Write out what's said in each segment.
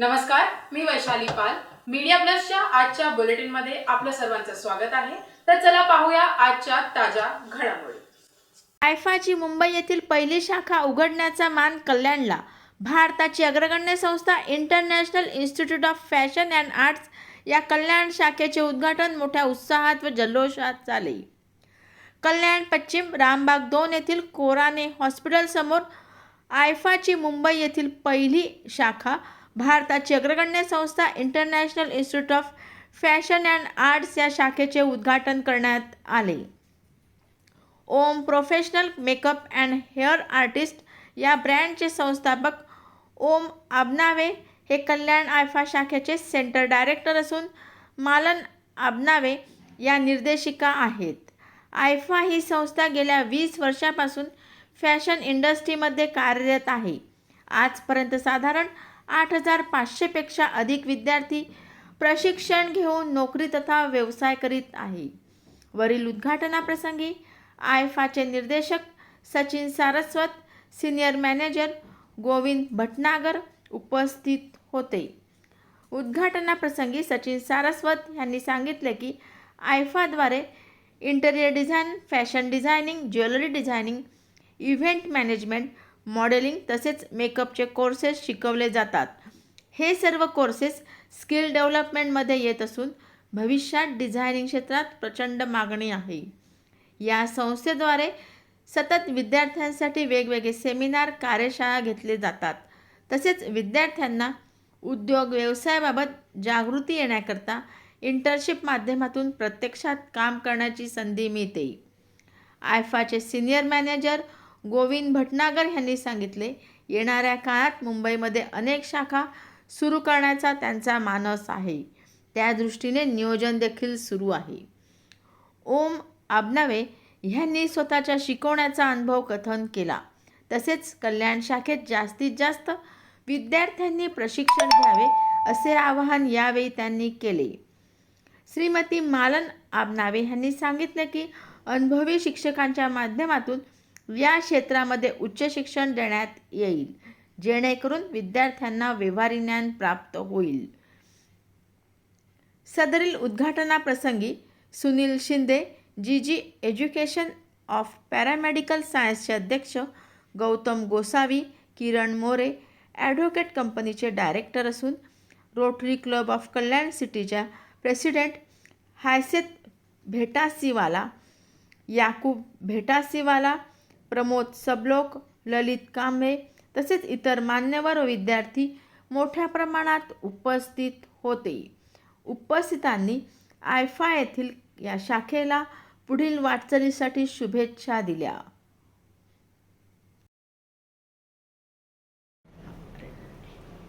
नमस्कार मी वैशाली पाल. मीडिया प्लसच्या आजच्या बुलेटिनमध्ये आपलं सर्वांचं स्वागत आहे. तर चला पाहूया आजच्या ताज्या घडामोडी. आयफाची मुंबई येथील पहिली शाखा उघडण्याचा मान कल्याणला. भारताची अग्रगण्य संस्था international institute of fashion and arts या कल्याण शाखेचे उद्घाटन मोठ्या उत्साहात व जल्लोषात झाले. कल्याण पश्चिम रामबाग दोन येथील कोराने हॉस्पिटलसमोर आयफाची मुंबई येथील पहिली शाखा भारताची अग्रगण्य संस्था international institute of fashion and arts या शाखेचे उद्घाटन करण्यात आले. Om professional makeup and hair artist या ब्रँडचे संस्थापक ओम आबनावे हे कल्याण आयफा शाखेचे सेंटर डायरेक्टर असून मालन आबनावे या निर्देशिका आहेत. आयफा ही संस्था गेल्या वीस वर्षापासून फॅशन इंडस्ट्रीमध्ये कार्यरत आहे. आजपर्यंत साधारण आठ हजार पाचशेपेक्षा अधिक विद्यार्थी प्रशिक्षण घेऊन नोकरी तथा व्यवसाय करीत आहे. वरील उद्घाटनाप्रसंगी आयफाचे निर्देशक सचिन सारस्वत सिनियर मॅनेजर गोविंद भटनागर उपस्थित होते. उद्घाटनाप्रसंगी सचिन सारस्वत यांनी सांगितले की आयफाद्वारे interior design fashion designing jewellery designing event management modelling तसेच मेकअपचे कोर्सेस शिकवले जातात. हे सर्व कोर्सेस स्किल डेव्हलपमेंटमध्ये येत असून भविष्यात डिझायनिंग क्षेत्रात प्रचंड मागणी आहे. या संस्थेद्वारे सतत विद्यार्थ्यांसाठी वेगवेगळे सेमिनार कार्यशाळा घेतले जातात. तसेच विद्यार्थ्यांना उद्योग व्यवसायाबाबत जागृती येण्याकरता इंटर्नशिप माध्यमातून प्रत्यक्षात काम करण्याची संधी मिळते. आयफाचे सिनियर मॅनेजर गोविंद भटनागर यांनी सांगितले येणाऱ्या काळात मुंबईमध्ये अनेक शाखा सुरू करण्याचा त्यांचा मानस आहे. त्या दृष्टीने नियोजन देखील सुरू आहे. ओम आबनावे ह्यांनी स्वतःच्या शिकवण्याचा अनुभव कथन केला. तसेच कल्याण शाखेत जास्तीत जास्त विद्यार्थ्यांनी प्रशिक्षण घ्यावे असे आवाहन यावेळी त्यांनी केले. श्रीमती मालन आबनावे यांनी सांगितले की अनुभवी शिक्षकांच्या माध्यमातून या क्षेत्रामध्ये उच्च शिक्षण देण्यात येईल जेणेकरून विद्यार्थ्यांना व्यवहारी ज्ञान प्राप्त होईल. सदरील उद्घाटनाप्रसंगी Sunil Shinde G G education of paramedical सायन्सचे अध्यक्ष गौतम गोसावी किरण मोरे ॲडव्होकेट कंपनीचे डायरेक्टर असून रोटरी क्लब ऑफ कल्याण सिटीच्या प्रेसिडेंट हायसेत भेटासीवाला याकूब भेटासीवाला प्रमोद सबलोक ललित कांबळे तसेच इतर मान्यवर विद्यार्थी मोठ्या प्रमाणात उपस्थित होते. उपस्थितांनी आयफा येथील या शाखेला पुढील वाटचालीसाठी शुभेच्छा दिल्या.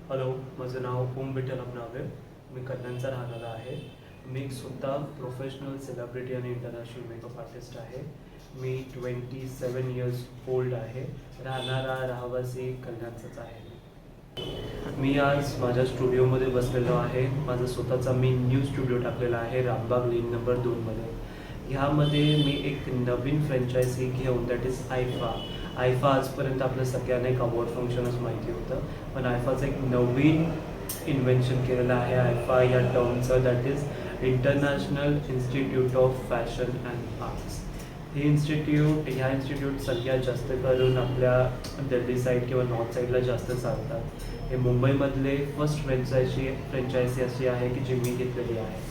हॅलो माझं नाव ओम विठ्ठल अपनावे मी कल्याणचा राहणारा आहे. मी सुद्धा प्रोफेशनल सेलिब्रिटी आणि इंटरनॅशनल मेकअप आर्टिस्ट आहे. मी ट्वेंटी सेवन इयर्स ओल्ड आहे. राहणारा रहावासी कल्याणचाच आहे. मी आज माझ्या स्टुडिओमध्ये बसलेलो आहे. माझा स्वतःचा मी न्यू स्टुडिओ टाकलेला आहे रामबाग लेन नंबर दोनमध्ये ह्यामध्ये मी एक नवीन फ्रँचायझी घेऊन दॅट इज आयफा. आयफा आजपर्यंत आपल्या सगळ्यांना एक अवॉर्ड फंक्शनच माहिती होतं. पण आयफाचं एक नवीन इन्व्हेन्शन केलेलं आहे आयफा. या टर्मचं that is international institute of fashion and arts हे इन्स्टिट्यूट ह्या इन्स्टिट्यूट सगळ्यात जास्त करून आपल्या दिल्ली साईड किंवा नॉर्थ साईडला जास्त चालतात. हे मुंबईमधले फर्स्ट फ्रँचायझी फ्रँचायझी अशी आहे की जी मी घेतलेली आहे.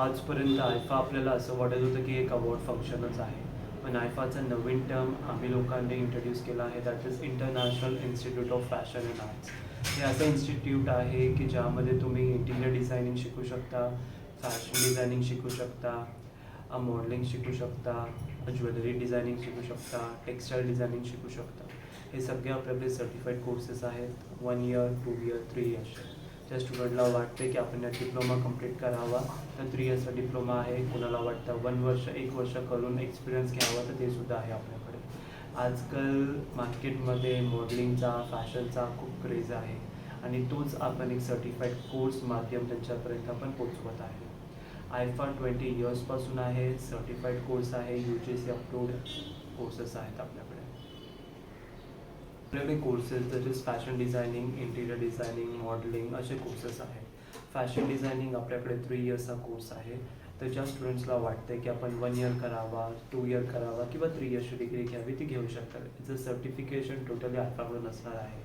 आजपर्यंत आयफा आपल्याला असं वाटत होतं की एक अवॉर्ड फंक्शनच आहे. पण आयफाचा नवीन टर्म आम्ही लोकांनी इंट्रोड्यूस केला आहे. That is international institute of fashion and arts हे असं इन्स्टिट्यूट आहे की ज्यामध्ये तुम्ही इंटिरियर डिझायनिंग शिकू शकता फॅशन डिझायनिंग शिकू शकता. मॉडेलिंग शिकू शकता ज्वेलरी डिझायनिंग शिकू शकता टेक्स्टाईल डिझायनिंग शिकू शकता. हे सगळे आपल्याकडे सर्टिफाईड कोर्सेस आहेत. One year two year three years ज्या स्टुडंटला वाटते की आपण डिप्लोमा कंप्लीट करावा तर थ्री इयर्सचा डिप्लोमा आहे. कोणाला वाटतं वन वर्ष एक वर्ष करून एक्सपिरियन्स घ्यावा तर ते सुद्धा आहे आपल्याकडे. आजकाल मार्केटमध्ये मॉडेलिंगचा फॅशनचा खूप क्रेज आहे. आणि तोच आपण एक सर्टिफाईड कोर्स माध्यम त्यांच्यापर्यंत आपण पोचवत आहे. आयफा ट्वेंटी इयर्सपासून आहे सर्टिफाईड कोर्स आहे U G C approved courses आहेत आपल्याकडे. आपल्याकडे कोर्सेस जसे fashion designing interior designing modelling असे कोर्सेस आहेत. फॅशन डिझायनिंग आपल्याकडे थ्री इयर्सचा कोर्स आहे. तर ज्या स्टुडंट्सला वाटते की आपण वन इयर करावा टू इयर करावा किंवा थ्री इयर्सची डिग्री घ्यावी ती घेऊ शकतात. जर सर्टिफिकेशन टोटली आताकडून असणार आहे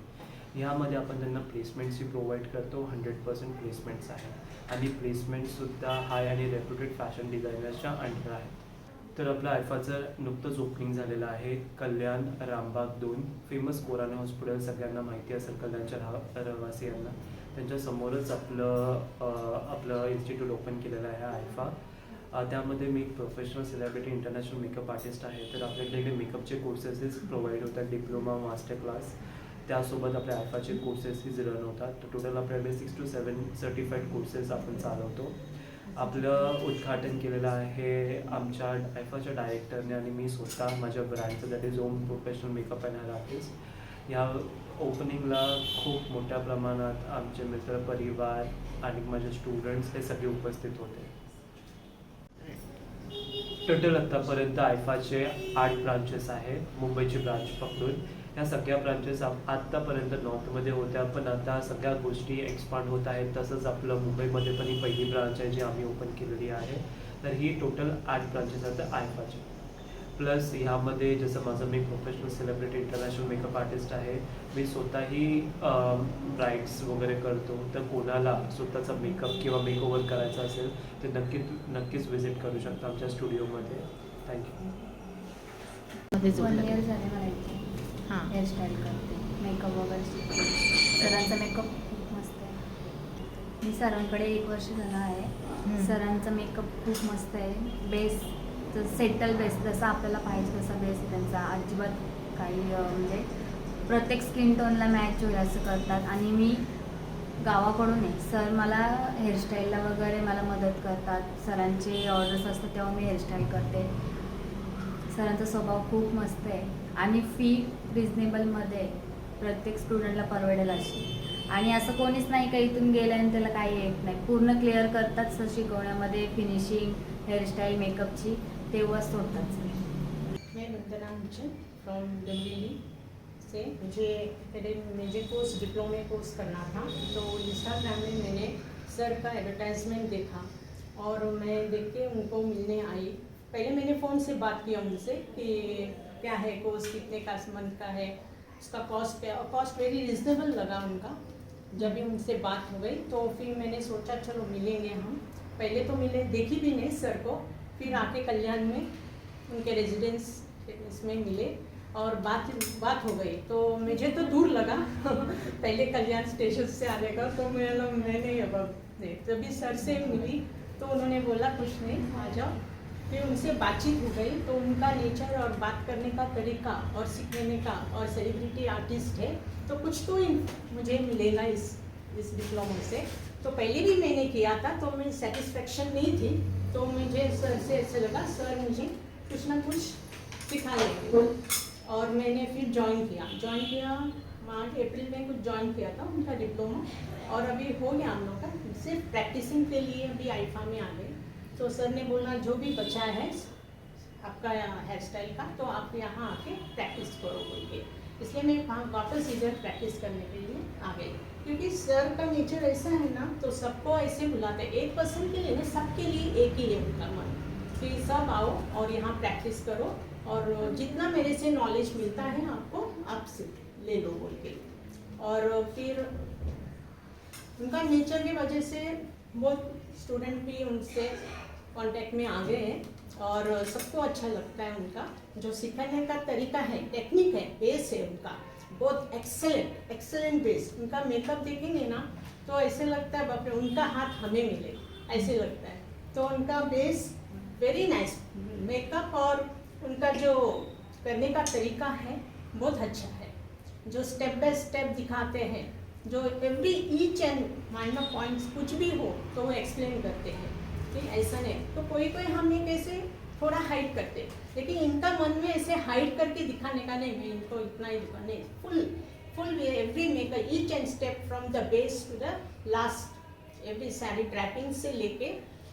यामध्ये आपण त्यांना प्लेसमेंट्सही प्रोव्हाइड करतो. हंड्रेड पर्सेंट प्लेसमेंट्स आहेत आणि प्लेसमेंटसुद्धा हाय आणि रेप्युटेड फॅशन डिझायनर्सच्या अंडर आहेत. तर आपलं आयफाचं नुकतंच ओपनिंग झालेलं आहे. कल्याण रामबाग दोन. फेमस कोराना हॉस्पिटल सगळ्यांना माहिती असेल कल्याणच्या रहा रहिवासियांना. त्यांच्यासमोरच आपलं आपलं इन्स्टिट्यूट ओपन केलेलं आहे आयफा. त्यामध्ये मी एक professional celebrity international makeup artist आहे. तर आपल्याकडे इकडे मेकअपचे कोर्सेसेस प्रोव्हाइड होतात. डिप्लोमा मास्टर क्लास त्यासोबत आपल्या आयफाचे कोर्सेसही रन होतात तर टोटल आपल्याकडे six two seven certified courses आपण चालवतो. आपलं उद्घाटन केलेलं आहे आमच्या आयफाच्या डायरेक्टरने आणि मी स्वतः माझ्या ब्रँडचं that is Om professional makeup and artist या ओपनिंगला खूप मोठ्या प्रमाणात आमचे मित्र परिवार आणि माझे स्टुडंट्स हे सगळे उपस्थित होते. टोटल आत्तापर्यंत आयफाचे आठ ब्रांचेस आहेत मुंबईची ब्रांच पकडून. ह्या सगळ्या ब्रांचेस आत्तापर्यंत नॉर्थमध्ये होत्या पण आता सगळ्या गोष्टी एक्सपांड होत आहेत. तसंच आपलं मुंबईमध्ये पण ही पहिली ब्रांच आहे जी आम्ही ओपन केलेली आहे. तर ही टोटल आठ ब्रांचेस आहेत आयफाची. प्लस ह्यामध्ये जसं माझं मी professional celebrity international makeup artist आहे मी स्वतःही ब्राईड्स वगैरे करतो. तर कोणाला स्वतःचा मेकअप किंवा मेकओव्हर करायचा असेल तर नक्की नक्कीच विजिट करू शकता आमच्या स्टुडिओमध्ये थँक्यू हां. हेअरस्टाईल करते. मेकअप वगैरे शिकते. सरांचा मेकअप खूप मस्त आहे. मी सरांकडे एक वर्ष झालं आहे. सरांचा मेकअप खूप मस्त आहे. बेस सेटल बेस जसा आपल्याला पाहिजे तसा बेस आहे त्यांचा. अजिबात काही म्हणजे प्रत्येक स्किन टोनला मॅच होईल असं करतात. आणि मी गावाकडून आहे. सर मला हेअरस्टाईलला वगैरे मला मदत करतात. सरांचे ऑर्डर्स असतात तेव्हा मी हेअरस्टाईल करते. सरांचा स्वभाव खूप मस्त आहे. आणि फी रिजनेबलमध्ये प्रत्येक स्टुडंटला परवडेल अशी. आणि असं कोणीच नाही का इथून गेलं आणि त्याला काही येत नाही. पूर्ण क्लिअर करतात सर शिकवण्यामध्ये फिनिशिंग हेअरस्टाईल मेकअपची तेव्हाच सोडतात सर मैं वंदना मुचन फ्रॉम दिल्ली से मुझे मेरे मुझे कोर्स डिप्लोमे कोर्स करना था. तो इंस्टाग्राम में मैंने सर का एडवर्टाइजमेंट देखा और मैं देख के उनको मिलने आई. पहले मैंने फ़ोन से बात किया उनसे कि क्या है कोर्स कितने का मंथ का है, उसका कॉस्ट क्या, और कॉस्ट वेरी रिजनेबल लगा उनका। जब भी उनसे बात हो गई तो फिर मैंने सोचा, चलो, मिलेंगे हम। पहले तो मिले, देखी भी नहीं सर को। फिर आके कल्याण में उनके रेजिडेंस इसमें मिले और बात बात हो गई। तो मुझे तो दूर लगा। पहले कल्याण स्टेशन से आने का तो मैं मैं नहीं अब नहीं तभी सर से मिली तो उन्होंने बोला, कुछ नहीं, आ जाओ। फिर उनसे बातचीत हो गई तो उनका नेचर और बात करने का तरीका और सीखने का और सेलिब्रिटी आर्टिस्ट है तो कुछ तो मुझे मिलेगा इस इस डिप्लोमा से। तो पहले भी मैंने किया था तो मेरी सेटिस्फेक्शन नहीं थी तो मुझे सर से ऐसे लगा सर मुझे कुछ ना कुछ सिखा लेंगे और मैंने फिर ज्वाइन किया। ज्वाइन किया, मार्च, अप्रैल में कुछ ज्वाइन किया था उनका डिप्लोमा और अभी हो गया हम लोग का, सिर्फ़ प्रैक्टिसिंग के लिए अभी आईफा में आ गए। तो सर ने बोला, जो भी बचा है आपका हेयर स्टाइल का तो आप यहाँ आके प्रैक्टिस करो बोल के। इसलिए मैं वहाँ वापस इधर प्रैक्टिस करने के लिए आ गई। क्योंकि सर का नेचर ऐसा है ना तो सबको ऐसे बुलाते एक पर्सन के लिए नहीं, सबके लिए एक ही है उनका मन। कि सब आओ और यहाँ प्रैक्टिस करो और जितना मेरे से नॉलेज मिलता है आपको, आप ले लो बोल के। और फिर उनका नेचर की वजह से बहुत स्टूडेंट भी उनसे कांटेक्ट में आ गए हैं और सबको अच्छा लगता है उनका। जो सिखाने का तरीका है टेक्निक है बेस है उनका। बहुत एक्सेलेंट एक्सेलेंट बेस उनका मेकअप देखेंगे ना तो ऐसे लगता है, बाप रे, उनका हाथ हमें मिले। ऐसे लगता है। तो उनका बेस वेरी नाइस मेकअप और उनका जो करने का तरीका है, बहुत अच्छा है। जो स्टेप बाय स्टेप दिखाते हैं, जो every each and minor points कुछ भी हो तो वो एक्सप्लेन करते हैं। कि ऐसा नहीं। तो कोई कोई हम एक ऐसे थोड़ा हाइड करते लेकिन इनका मन में ऐसे हाइड करके दिखाने का नहीं, मैं इनको इतना ही दिखा नहीं full full every maker each and step from the base to the last every सारी ट्रैपिंग से लेके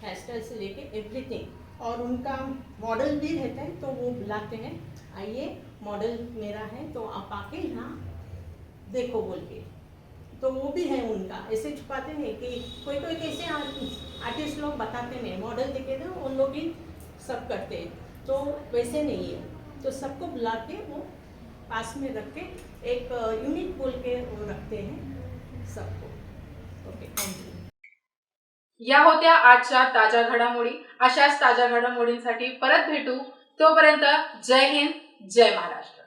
हेयर स्टाइल से लेके एवरीथिंग और उनका मॉडल भी रहता है तो वो बुलाते हैं, आइए मॉडल मेरा है तो आप आके यहाँ देखो बोल के। तो वो भी है उनका। ऐसे छुपाते नहीं कि कोई कोई कैसे आर्टिस्ट लोग बताते नहीं मॉडल देखे ना उन लोग ही सब करते हैं। तो वैसे नहीं है। तो सबको बुला के वो पास में रख के एक यूनिट बोल के वो रखते हैं सबको। ओके थैंक यू या होत्या आजच्या ताज्या घडामोडी. अशाच ताज्या घडामोडींसाठी परत भेटू. तोपर्यंत जय हिंद जय महाराष्ट्र.